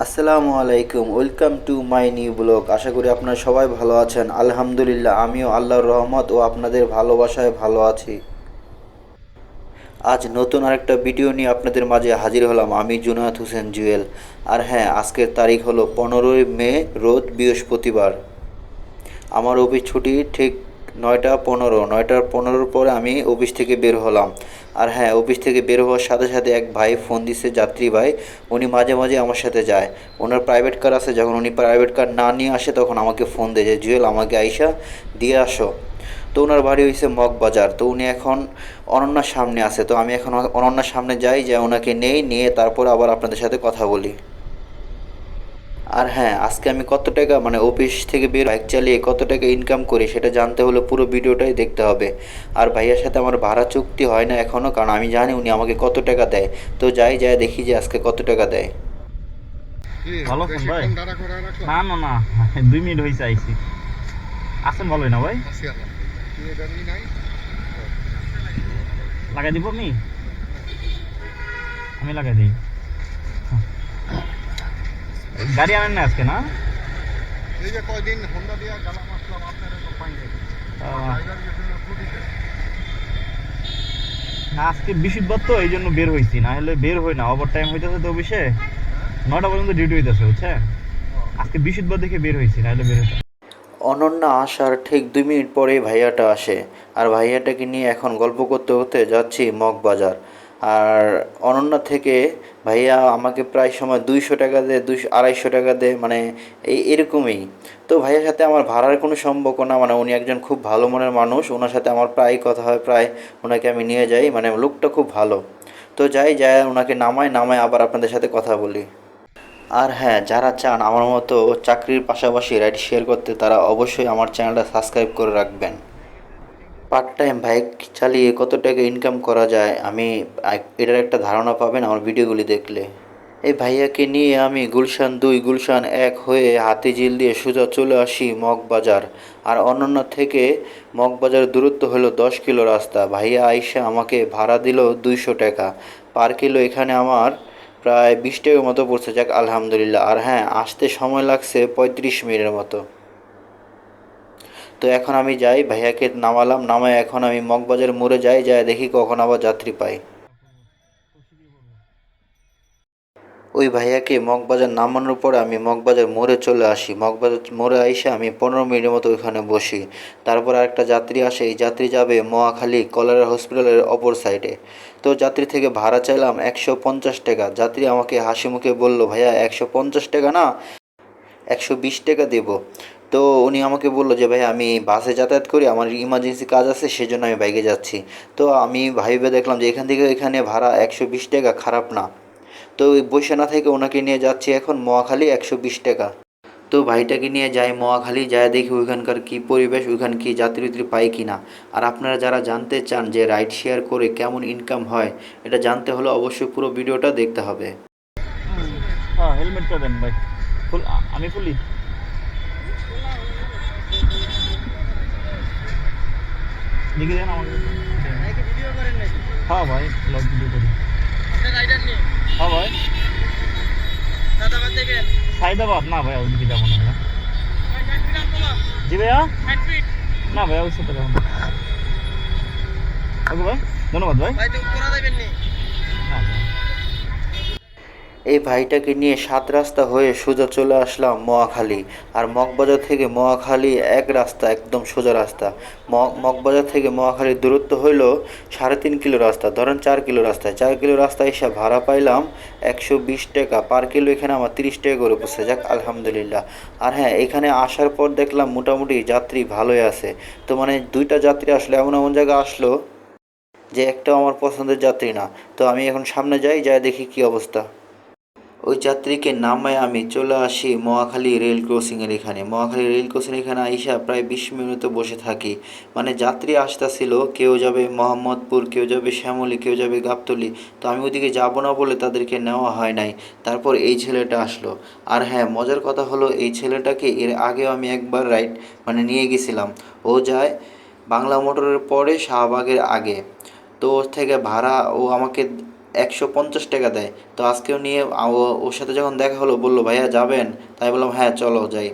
আসসালামু আলাইকুম, welcome to my new blog. আশা করি আপনারা সবাই ভালো আছেন। আলহামদুলিল্লাহ, আমিও আল্লাহর রহমত ও আপনাদের ভালোবাসায় ভালো আছি। আজ নতুন আরেকটা ভিডিও নিয়ে আপনাদের মাঝে হাজির হলাম আমি জুনাত হোসেন জুয়েল। আর হ্যাঁ আজকের তারিখ হলো পনেরোই মে, রোজ বৃহস্পতিবার। আমার অফিস ছুটি ঠিক নয়টা পনেরো, নয়টার পনেরোর পরে আমি অফিস থেকে বের হলাম। আর হ্যাঁ অফিস থেকে বের হওয়ার সাথে সাথে এক ভাই ফোন দিছে, যাত্রী ভাই, উনি মাঝে মাঝে আমার সাথে যায়। ওনার প্রাইভেট কার আছে, যখন উনি প্রাইভেট কার না নিয়ে আসে, তখন আমাকে ফোন দেয় যে, জুয়েল, আমাকে আইসা দিয়ে আসো। তো ওনার বাড়ি হয়েছে মগবাজার তো উনি এখন অনন্যার সামনে আছে। তো আমি এখন অনন্যার সামনে যাই, যে ওনাকে নেই, নিয়ে তারপর আবার আপনাদের সাথে কথা বলি। আর হ্যাঁ আজকে আমি কত টাকা মানে অফিস থেকে বের বাইক চালিয়ে কত টাকা ইনকাম করি সেটা জানতে হলে পুরো ভিডিওটাই দেখতে হবে। আর ভাইয়ার সাথে আমার ভাড়া চুক্তি হয় না এখনও কারণ আমি জানি উনি আমাকে কত টাকা দেয়। তো যাই যাই দেখি যে আজকে কত টাকা দেয়। ভালো ফোন ভাই। না না না দুই মিনিট হয়েছে আইসি আসেন ভালোই না ভাই? লাগাই দিব আমি আমি লাগাই দিই। গাড়ি আনেন না আজকে না? এই যে কয়দিন হোন্ডা দিয়া গালাম আসলাম আপনার কোম্পানি না আজকে বৃহস্পতিবার তো এই জন্য বের হয়েছি না হলে বের হই না। ওভার টাইম হইতেছে তো অফিসে। নয়টা পর্যন্ত ডিউটি হইতেছে বুঝছেন? আজকে বৃহস্পতিবার দেখে বের হয়েছি না হলে বের হইতাম। অনন্যা আসার ঠিক দুই মিনিট পরে ভাইয়াটা আসে। আর ভাইয়াটাকে নিয়ে এখন গল্প করতে করতে যাচ্ছি মগবাজার। আর অনন্যা থেকে ভাইয়া আমাকে প্রায় সময় দুইশো টাকা দেয় দুইশো, আড়াইশো টাকা দেয় মানে এই এরকমই। তো ভাইয়ার সাথে আমার ভাড়ার কোনো সম্পর্ক না মানে উনি একজন খুব ভালো মনের মানুষ ওনার সাথে আমার প্রায় কথা হয়, প্রায় ওনাকে আমি নিয়ে যাই মানে লোকটা খুব ভালো। তো যাই যাই ওনাকে নামাই নামাই আবার আপনাদের সাথে কথা বলি। আর হ্যাঁ যারা চান আমার মতো চাকরির পাশাপাশি রাইড শেয়ার করতে, তারা অবশ্যই আমার চ্যানেলটা সাবস্ক্রাইব করে রাখবেন। পার্ট টাইম বাইক চালিয়ে কত টাকা ইনকাম করা যায়, আমি এটার একটা ধারণা পাবেন আমার ভিডিওগুলি দেখলে। এই ভাইয়াকে নিয়ে আমি গুলশান দুই, গুলশান এক হয়ে হাতি হাতিঝিল দিয়ে সোজা চলে আসি মগবাজার। আর অনন্য থেকে মগবাজার দূরত্ব হলো দশ কিলো রাস্তা। ভাইয়া আইসা আমাকে ভাড়া দিল দুইশো টাকা। পার কিলো এখানে আমার প্রায় বিশ টাকার মতো পড়ছে, যাক আলহামদুলিল্লাহ। আর হ্যাঁ আসতে সময় লাগছে পঁয়ত্রিশ মিনিটের মতো। তো এখন আমি যাই, ভাইয়াকে নামালাম, নামায় এখন আমি মগবাজার মোড়ে যাই যাই দেখি কখন আবার যাত্রী পাই। ওই ভাইয়াকে মগবাজার নামানোর পরে আমি মগবাজার মোড়ে চলে আসি। মগবাজার মোড়ে এসে আমি পনেরো মিনিটের মতো ওইখানে বসি। তারপর একটা যাত্রী আসে, এই যাত্রী যাবে মোয়াখালী কলেরা হসপিটালের অপর সাইডে। তো যাত্রী থেকে ভাড়া চাইলাম একশো পঞ্চাশ টাকা। যাত্রী আমাকে হাসি মুখে বলল, ভাইয়া, একশো পঞ্চাশ টাকা না? একশো বিশ টাকা দেব। তো উনি আমাকে বলল যে ভাই আমি বাসে যাতায়াত করি, আমার ইমার্জেন্সি কাজ আছে, সেজন্য আমি বাইকে যাচ্ছি। তো আমি ভাইবে দেখলাম যে, এখান থেকে এখানে ভাড়া একশো বিশ টাকা, খারাপ না। তো ওই বসে না থেকে ওনাকে নিয়ে যাচ্ছি এখন মোয়াখালী একশো বিশ টাকা। তো ভাইটাকে নিয়ে যাই মোয়াখালী যায় দেখি ওইখানকার কী পরিবেশ, ওইখান কি যাত্রী উত্রী পাই কি না। আর আপনারা যারা জানতে চান যে রাইড শেয়ার করে কেমন ইনকাম হয়, এটা জানতে হলে অবশ্যই পুরো ভিডিওটা দেখতে হবে। হেলমেটটা দেন ভাই। আমি ফুলি? দেখে দেন আমাকে। হ্যাঁ ভাই ব্লগ ভিডিও করি। হ্যাঁ ভাই। সাইদাবাদ? না ভাই ওইদিকে যাব না ভাইয়া জি ভাইয়া? না ভাইয়া ওই সাথে যাব না। ওকে ভাই ধন্যবাদ ভাই। না ভাই এই ভাইটাকে নিয়ে সাত রাস্তা হয়ে সোজা চলে আসলাম মহাখালী। আর মগবাজার থেকে মহাখালী এক রাস্তা, একদম সোজা রাস্তা। মগবাজার থেকে মহাখালীর দূরত্ব হইল সাড়ে তিন কিলো রাস্তা, ধরেন চার কিলো রাস্তায়। চার কিলো রাস্তায় এসে ভাড়া পাইলাম একশো বিশ টাকা। পার কিলো এখানে আমার তিরিশ টাকা করে পড়ছে, যাক আলহামদুলিল্লাহ। আর হ্যাঁ এখানে আসার পর দেখলাম মোটামুটি যাত্রী ভালোই আছে। তো মানে দুইটা যাত্রী আসলে, এমন এমন জায়গা আসলো যে একটাও আমার পছন্দের যাত্রী না। তো আমি এখন সামনে যাই যাই দেখি কি অবস্থা। ওই যাত্রীকে নামায় আমি চলে আসি মহাখালী রেল ক্রসিংয়ের এখানে। মহাখালী রেল ক্রসিং এখানে আইসা প্রায় বিশ মিনিট বসে থাকি। মানে যাত্রী আসতেছিল, কেউ যাবে মোহাম্মদপুর, কেউ যাবে শ্যামলী, কেউ যাবে গাবতলি। তো আমি ওদিকে যাব না বলে তাদেরকে নেওয়া হয় নাই। তারপর এই ছেলেটা আসলো। আর হ্যাঁ মজার কথা হলো এই ছেলেটাকে এর আগেও আমি একবার রাইড মানে নিয়ে গেছিলাম। ও যায় বাংলা মোটরের পরে শাহবাগের আগে। তো ওর থেকে ভাড়া ও আমাকে একশো পঞ্চাশ টাকা দেয়। তো আজকেও নিয়ে ওর সাথে যখন দেখা হলো, বলল, ভাইয়া, যাবেন? তাই বললাম হ্যাঁ চলো, যাই।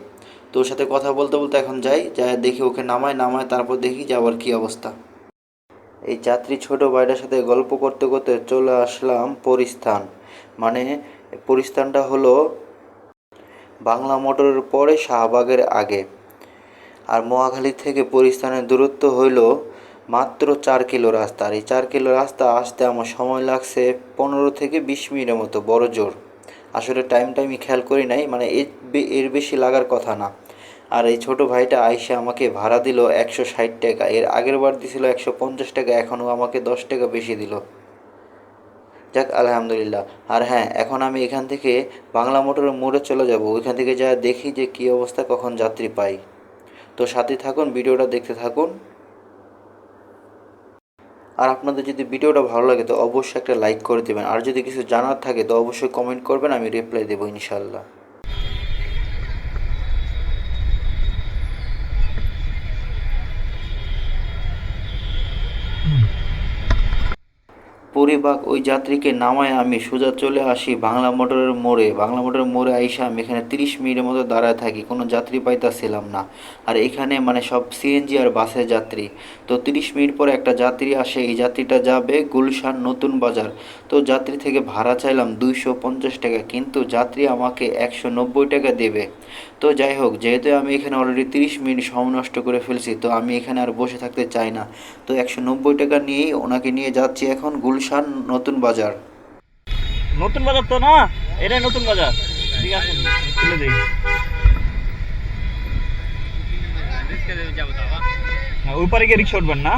তো ওর সাথে কথা বলতে বলতে এখন যাই যাই দেখি ওকে নামায় নামায় তারপর দেখি যে আবার কী অবস্থা। এই যাত্রী ছোট ভাইটার সাথে গল্প করতে করতে চলে আসলাম পরিস্থান। মানে পরিস্থানটা হলো বাংলা মোটরের পরে শাহবাগের আগে। আর মহাখালী থেকে পরিস্থানের দূরত্ব হইল মাত্র চার কিলো রাস্তা। আর এই চার কিলো রাস্তা আসতে আমার সময় লাগছে পনেরো থেকে বিশ মিনিটের মতো, বড় জোর। আসলে টাইমটা আমি খেয়াল করি নাই মানে এর বেশি লাগার কথা না। আর এই ছোট ভাইটা আইসে আমাকে ভাড়া দিল একশো ষাট টাকা। এর আগের বার দিছিল একশো পঞ্চাশ টাকা, এখনও আমাকে দশ টাকা বেশি দিল। যাক, আলহামদুলিল্লাহ। আর হ্যাঁ এখন আমি এখান থেকে বাংলা মোটরের মোড়ে চলে যাব। ওইখান থেকে যা দেখি যে কী অবস্থা, কখন যাত্রী পাই। তো সাথে থাকুন, ভিডিওটা দেখতে থাকুন। আর আপনাদের যদি ভিডিওটা ভালো লাগে, তো অবশ্যই একটা লাইক করে দেবেন। আর যদি কিছু জানার থাকে, তো অবশ্যই কমেন্ট করবেন, আমি রিপ্লাই দেবো ইনশাল্লাহ পরিবাক ওই যাত্রীকে নামায় আমি। সোজা চলে আসি বাংলা মোটরের মোড়ে। বাংলা মোটরের মোড়ে আইসা আমি এখানে তিরিশ মিনিটের মতো দাঁড়ায় থাকি। কোনো যাত্রী পাইতাছিলাম না। আর এখানে মানে সব সিএনজি আর বাসের যাত্রী। তো তিরিশ মিনিট পরে একটা যাত্রী আসে। এই যাত্রীটা যাবে গুলশান নতুন বাজার। তো যাত্রী থেকে ভাড়া চাইলাম দুইশো পঞ্চাশ টাকা। কিন্তু যাত্রী আমাকে একশো নব্বই টাকা দেবে। তো যাই হোক, যেহেতু আমি এখানে অলরেডি তিরিশ মিনিট সময় নষ্ট করে ফেলছি, তো আমি এখানে আর বসে থাকতে চাই না। তো একশো নব্বই টাকা নিয়েই ওনাকে নিয়ে যাচ্ছি এখন গুলশান নতুন বাজার। নতুন বাজার তো না এটাই নতুন বাজার। ঠিক আছে আবার হ্যাঁ, গিয়ে রিক্সা উঠবেন না?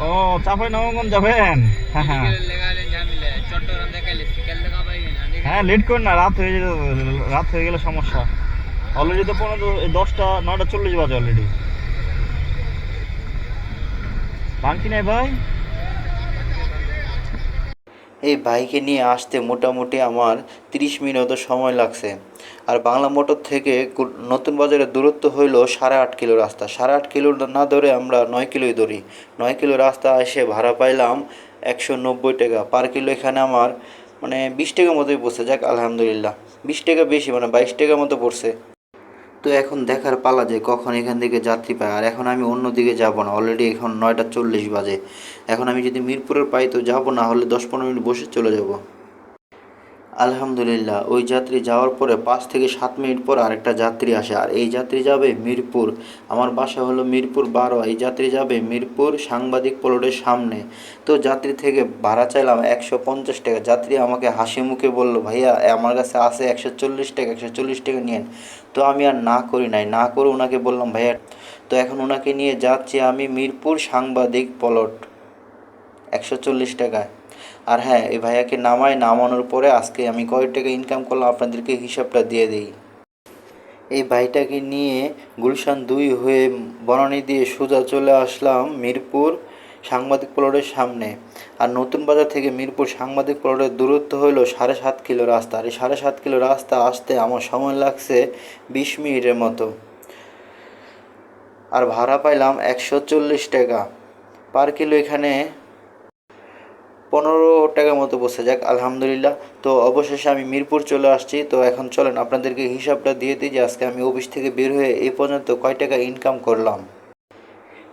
ও চাপাই নবগঞ্জ যাবেন। হ্যাঁ হ্যাঁ। না হ্যাঁ লেট করেন না রাত হয়ে যেতে রাত হয়ে গেলে সমস্যা। অলরেডি তো পনেরো দশটা নয়টা চল্লিশ বাজে অলরেডি এই বাইকে নিয়ে আসতে মোটামুটি আমার তিরিশ মিনিট সময় লাগছে। আর বাংলা মোটর থেকে নতুন বাজারের দূরত্ব হইল সাড়ে আট কিলো রাস্তা। সাড়ে আট কিলো না ধরে আমরা নয় কিলোই ধরি। নয় কিলো রাস্তা এসে ভাড়া পাইলাম একশো নব্বই টাকা। পার কিলো এখানে আমার মানে বিশ টাকা মতোই পড়ছে। যাক, আলহামদুলিল্লাহ। বিশ টাকা বেশি মানে বাইশ টাকা মতো পড়ছে। তো এখন দেখার পালা যে কখন এখান থেকে যাত্রী পায়। আর এখন আমি অন্য দিকে যাব না অলরেডি এখন নয়টা চল্লিশ বাজে। এখন আমি যদি মিরপুরের পাই তো যাব, না হলে দশ পনেরো মিনিট বসে চলে যাব। আলহামদুলিল্লাহ, ওই যাত্রী যাওয়ার পরে পাঁচ থেকে সাত মিনিট পর আরেকটা যাত্রী আসে। আর এই যাত্রী যাবে মিরপুর। আমার বাসা হলো মিরপুর বারো। এই যাত্রী যাবে মিরপুর সাংবাদিক প্লটের সামনে। তো যাত্রী থেকে ভাড়া চাইলাম একশো পঞ্চাশ টাকা। যাত্রী আমাকে হাসি মুখে বলল, ভাইয়া আমার কাছে আছে একশো চল্লিশ টাকা, একশো চল্লিশ টাকা নিয়েন। তো আমি আর না করি নাই। না করে ওনাকে বললাম, ভাইয়া, তো এখন ওনাকে নিয়ে যাচ্ছি আমি মিরপুর সাংবাদিক পলট একশো চল্লিশ টাকায়। আর হ্যাঁ এই ভাইয়াকে নামায়, নামানোর পরে আজকে আমি কয় টাকা ইনকাম করলাম, আপনাদেরকে হিসাবটা দিয়ে দিই। এই ভাইটাকে নিয়ে গুলশান দুই হয়ে বনানী দিয়ে সোজা চলে আসলাম মিরপুর সাংবাদিক প্লটের সামনে। আর নতুন বাজার থেকে মিরপুর সাংবাদিক প্লটের দূরত্ব হলো সাড়ে সাত কিলো রাস্তা। আর এই সাড়ে সাত কিলো রাস্তা আসতে আমার সময় লাগছে বিশ মিনিটের মতো। আর ভাড়া পাইলাম একশো চল্লিশ টাকা। পার কিলো এখানে পনেরো টাকার মতো বসে যাক, আলহামদুলিল্লাহ। তো অবশেষে আমি মিরপুর চলে আসছি। তো এখন চলেন, আপনাদেরকে হিসাবটা দিয়ে দিই যে আজকে আমি অফিস থেকে বের হয়ে এ পর্যন্ত কয় টাকা ইনকাম করলাম।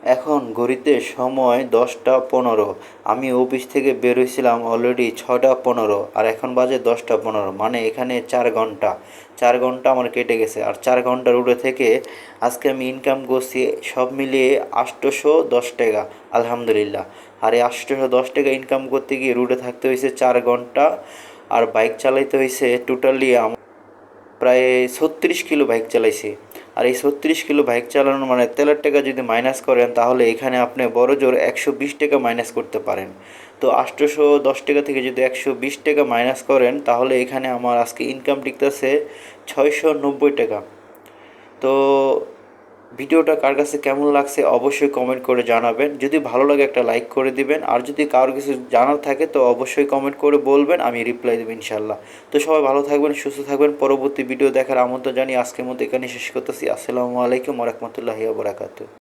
এখন ঘড়িতে সময় দশটা পনেরো। আমি অফিস থেকে বের হয়েছিলাম অলরেডি ছটা পনেরো আর এখন বাজে দশটা পনেরো মানে এখানে চার ঘণ্টা। চার ঘণ্টা আমার কেটে গেছে আর চার ঘণ্টা রুটে থেকে আজকে আমি ইনকাম করছি সব মিলিয়ে আটশোশো দশ টাকা, আলহামদুলিল্লাহ। আর এই আটশোশো দশ টাকা ইনকাম করতে গিয়ে রুটে থাকতে হয়েছে চার ঘণ্টা আর বাইক চালাইতে হয়েছে টোটালি প্রায় ছত্রিশ কিলো বাইক চালাইছি। আর এই ছত্রিশ কিলো বাইক চালানোর মানে তেলের টাকা যদি মাইনাস করেন, তাহলে এখানে আপনি বড় জোর একশো বিশ টাকা মাইনাস করতে পারেন। তো আটশোশো দশ টাকা থেকে যদি একশো বিশ টাকা মাইনাস করেন, তাহলে এখানে আমার আজকে ইনকাম টিকতেছে ছয়শো নব্বই টাকা। তো ভিডিওটা কার কাছে কেমন লাগছে অবশ্যই কমেন্ট করে জানাবেন। যদি ভালো লাগে একটা লাইক করে দিবেন, আর যদি কারোর কিছু জানার থাকে তো অবশ্যই কমেন্ট করে বলবেন, আমি রিপ্লাই দেবো ইনশাল্লাহ তো সবাই ভালো থাকবেন, সুস্থ থাকবেন, পরবর্তী ভিডিও দেখার আমন্ত্রণ জানিয়ে আজকের মতো এখানে শেষ করতেছি। আসসালামু আলাইকুম রহমতুল্লাহি বরাকাতু